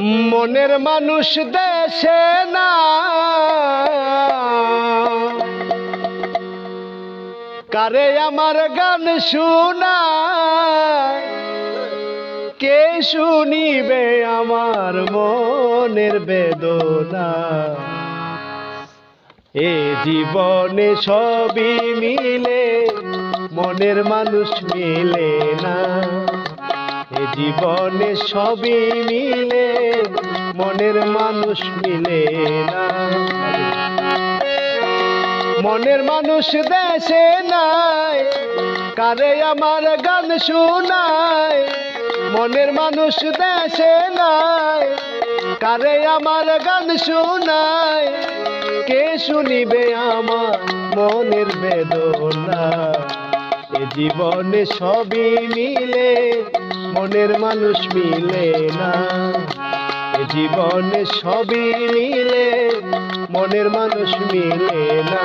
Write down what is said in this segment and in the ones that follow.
মনের মানুষ দেশে না। কারে আমার গান শোনা কে শুনিবে আমার মনের বেদনা? এ জীবনে সবই মিলে, মনের মানুষ মিলে না। এ জীবনে সবই মিলে, মনের মানুষ মিলে না। মনের মানুষ দেশে নাই, কারে আমার গান শোনায়? মনের মানুষ দেশে নাই, কারে আমার গান শোনায়? কে শুনিবে আমার মনের বেদনা? এ জীবনে সবই মিলে মনের মানুষ মিলে না। জীবনে সবই মিলে, মনের মানুষ মিলে না।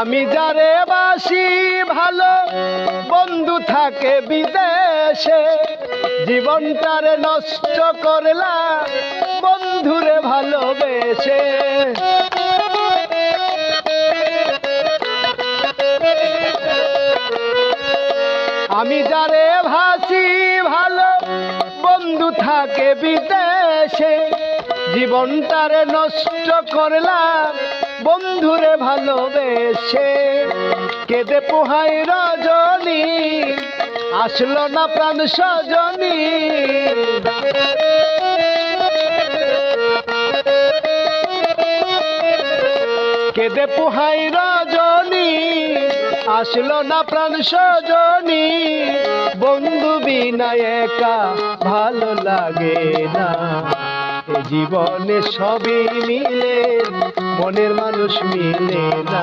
আমি যারে বাসি ভালো বন্ধু থাকে বিদেশে জীবনটারে নষ্ট করলা, বন্ধুরে ভালোবেসে। আমি যারে ভাসি ভালো, বন্ধু থাকে বিদেশে। জীবনটারে নষ্ট করলাম বন্ধুরে ভালোবেসে। কেঁদে পোহাই রজনী আসলো না প্রাণ সজনী কেঁদে পোহাই রজনী, আসলো না প্রাণ সজনী বন্ধু বিনা একা ভালো লাগে না। জীবনে সবই মিলে, মনের মানুষ মিলে না।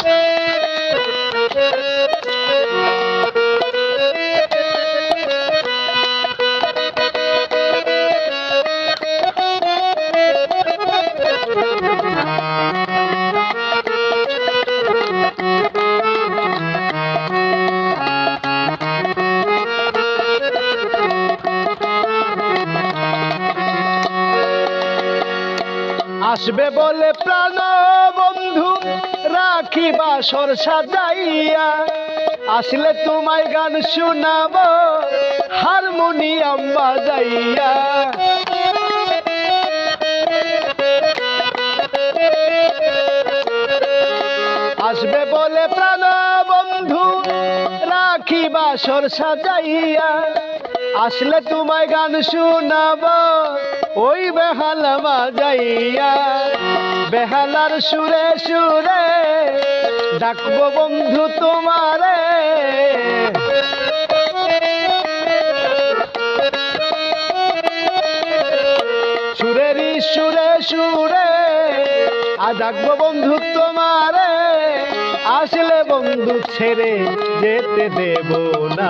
আসবে বলে প্রাণ বন্ধু রাখি বাসর সাজাইয়া আসলে তোমায় গান শোনাব, হারমোনিয়াম বাজাইয়া। আসবে বলে প্রাণ বন্ধু রাখি বাসর সাজাইয়া আসলে তোমায় গান শোনাব। ওই বেহালা বাজাইয়া, বেহালার সুরে সুরে ডাকবো বন্ধু তোমারে। সুরেরই সুরে সুরে আ ডাকবো বন্ধু তোমারে। আসলে বন্ধু ছেড়ে যেতে দেব না।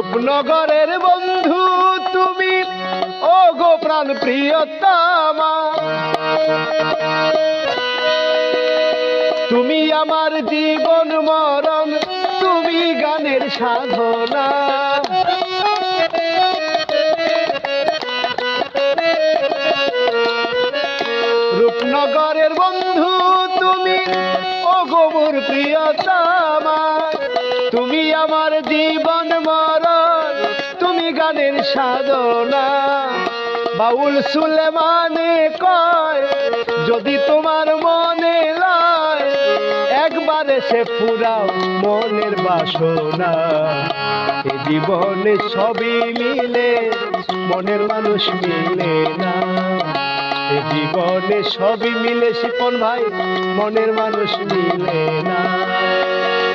রূপনগরের বন্ধু তুমি। ও গো প্রাণ প্রিয়তমা। তুমি আমার জীবন মরণ, তুমি গানের সাধনা। রূপনগরের বন্ধু তুমি ও গোবর প্রিয়তমা। তুমি আমার জীবন গানের সাধনা। বাউল সুলেমানে কয়, যদি তোমার মনে লয়, একবারে সে ফুরাও মনের বাসনা। এ জীবনে সবই মিলে, মনের মানুষ মিলে না। এ জীবনে সবই মিলে, শিপন ভাই, মনের মানুষ মিলে না।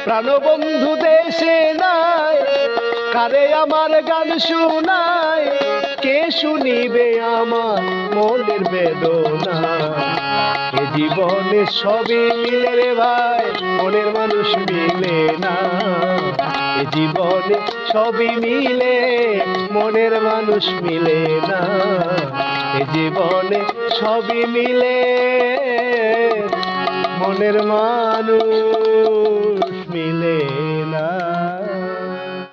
প্রাণবন্ধু দেশে নাই কারে আমার গান শুনায়? কে শুনিবে আমার মনের বেদনা এ জীবনে সবই মিলে রে ভাই, মনের মানুষ মিলে না। এ জীবনে সবই মিলে, মনের মানুষ মিলে না। এ জীবনে সবই মিলে, মনের মানুষ মিলে